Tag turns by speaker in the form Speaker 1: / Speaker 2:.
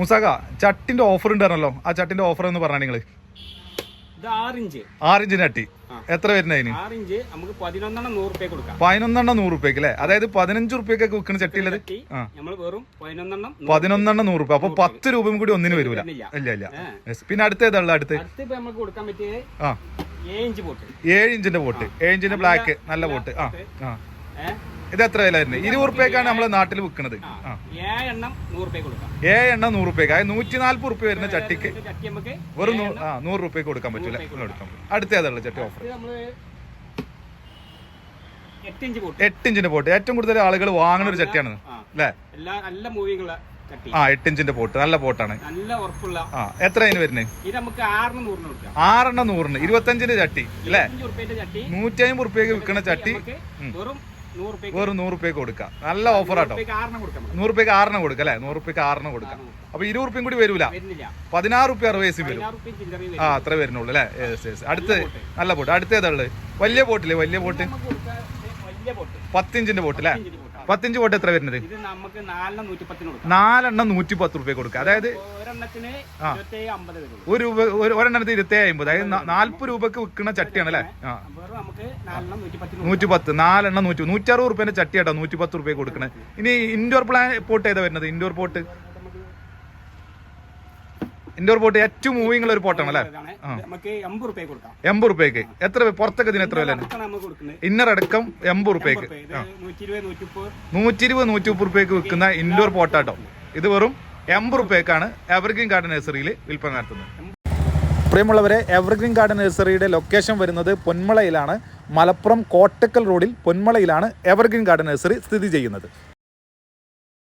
Speaker 1: മുസാക ചട്ടിന്റെ offer ഉണ്ടായിരുന്നല്ലോ. ആ ചട്ടിന്റെ offer എന്ന് പറഞ്ഞാൽ നിങ്ങൾ
Speaker 2: ആറിഞ്ച്.
Speaker 1: ആറിഞ്ചിന് ചട്ടി.
Speaker 2: ആ.
Speaker 1: എത്ര വരുന്ന അതിന്?
Speaker 2: ആറിഞ്ച് നമുക്ക് പതിനൊന്നെണ്ണം നൂറ്
Speaker 1: റുപ്യക്ക് അല്ലേ? അതായത് പതിനഞ്ച് റുപ്യക്കൊക്കെ വിൽക്കുന്ന ചട്ടിയുള്ളത്
Speaker 2: ചട്ടി.
Speaker 1: ആ.
Speaker 2: നമ്മൾ വെറും പതിനൊന്നെണ്ണം നൂറ്
Speaker 1: റുപ്യ. അപ്പൊ പത്ത് രൂപയും കൂടി ഒന്നിന് വരൂല. ഇല്ല ഇല്ല. പിന്നെ അടുത്ത ഏതാ അടുത്ത്?
Speaker 2: ഏഴ്
Speaker 1: ഇഞ്ചിന്റെ ബോട്ട് ഏഴ് ഇഞ്ചിന്റെ ബ്ലാക്ക് നല്ല ബോട്ട് ആ. ആ. ഇത് എത്ര വില വരുന്നത് ഇരുപത് റുപ്യക്കാണ് നമ്മളെ നാട്ടിൽ വിൽക്കുന്നത് ആ. ഏഴ് എണ്ണം നൂറ് റുപ്യക്ക്. അതായത് നൂറ്റി നാല്പത് റുപ്യ വരുന്ന ചട്ടിക്ക് വെറും ആ നൂറ് റുപ്യക്ക് കൊടുക്കാൻ പറ്റൂല
Speaker 2: റുപ്യക്ക്
Speaker 1: നിങ്ങൾ എടുക്കാൻ പറ്റും അടുത്ത ഏതാണ് ചട്ടി ഓഫർ
Speaker 2: എട്ട്
Speaker 1: ഇഞ്ചിന്റെ പോട്ട്. ഏറ്റവും കൂടുതൽ ആളുകൾ വാങ്ങുന്ന ഒരു ചട്ടിയാണ്. അല്ലേ? ആ എട്ട് ഇഞ്ചിന്റെ പോട്ട്. നല്ല
Speaker 2: പോട്ടാണ്.
Speaker 1: ആ എത്ര അതിന് വരുന്നത് ആറെണ്ണം നൂറിന്. ഇരുപത്തഞ്ചിന്റെ ചട്ടി. അല്ലേ? നൂറ്റി അമ്പത് റുപ്യക്ക് വിൽക്കുന്ന ചട്ടി.
Speaker 2: വെറും
Speaker 1: വെറും നൂറ് റുപ്യക്ക് കൊടുക്കാം. നല്ല ഓഫർ ആട്ടോ.
Speaker 2: ആറിന് കൊടുക്കാം.
Speaker 1: നൂറ് റുപ്യക്ക് ആറെണ്ണം കൊടുക്കാം അല്ലേ? നൂറ് റുപ്യക്ക് ആറെണ്ണം കൊടുക്കാം. അപ്പൊ ഇരുപത് റുപ്യം കൂടി വരൂല? പതിനാറ് റുപ്യ അറുപത് വയസ്സിൽ വരും. ആ അത്ര വരുന്നുള്ളൂ അല്ലേ? യെസ് യെസ് അടുത്ത് നല്ല ബോട്ട്. അടുത്ത ഏതാ ഉള്ളത്? വലിയ ബോട്ടില്ലേ? വലിയ ബോട്ട്? പത്തിഞ്ചിന്റെ ബോട്ട് അല്ലേ?
Speaker 2: ഇഞ്ചിന്റെ ബോട്ടാണ്.
Speaker 1: പത്തിഞ്ച് ബോട്ട് എത്ര വരുന്നത്?
Speaker 2: ഇത് നമുക്ക് നാലെണ്ണം നൂറ്റിപ്പത്തിന് കൊടുക്കാം.
Speaker 1: നാലെണ്ണം നൂറ്റി പത്ത് റുപ്യ കൊടുക്കുക അതായത്
Speaker 2: ഒരെണ്ണത്തിന്
Speaker 1: ഒരു ഒരെണ്ണത്തിന് ഇരുപത്തി അമ്പത്. അതായത് നാല്പത് രൂപക്ക് വിൽക്കുന്ന ചട്ടിയാണ് അല്ലേ? നൂറ്റി പത്ത് നാലെണ്ണം നൂറ്റി നൂറ്റി അറുപത് റുപ്യന്റെ ചട്ടി കേട്ടോ നൂറ്റി പത്ത് റുപ്യ കൊടുക്കണേ. ഇനി ഇൻഡോർ പ്ലാൻ പോട്ട് ഏതാ വരുന്നത്? Indoor pot? ഇൻഡോർ പോട്ട് ഏറ്റവും മൂവിംഗ് ഉള്ള ഒരു പോട്ടാണ് അല്ലേ?
Speaker 2: നമുക്ക് എൺപത് റുപ്യ കൊടുക്കാം.
Speaker 1: എൺപത് റുപ്യക്ക്. എത്ര പുറത്തൊക്കെ ഇതിന് എത്ര വില ഇന്നർ അടക്കം എൺപത് റുപ്യക്ക്. നൂറ്റി ഇരുപത് നൂറ്റി മുപ്പത് റുപ്യക്ക് വിൽക്കുന്ന ഇൻഡോർ പോട്ടാട്ടോ. ഇത് വെറും എൺപത് റുപ്യക്കാണ് എവർഗ്രീൻ ഗാർഡൻ നഴ്സറിയിൽ വിൽപ്പന നടത്തുന്നത്. പ്രിയമുള്ളവരെ എവർഗ്രീൻ ഗാർഡൻ നഴ്സറിയുടെ ലൊക്കേഷൻ വരുന്നത് പൊന്മളയിലാണ്. മലപ്പുറം കോട്ടക്കൽ റോഡിൽ പൊന്മളയിലാണ് എവർഗ്രീൻ ഗാർഡൻ നഴ്സറി സ്ഥിതി ചെയ്യുന്നത്.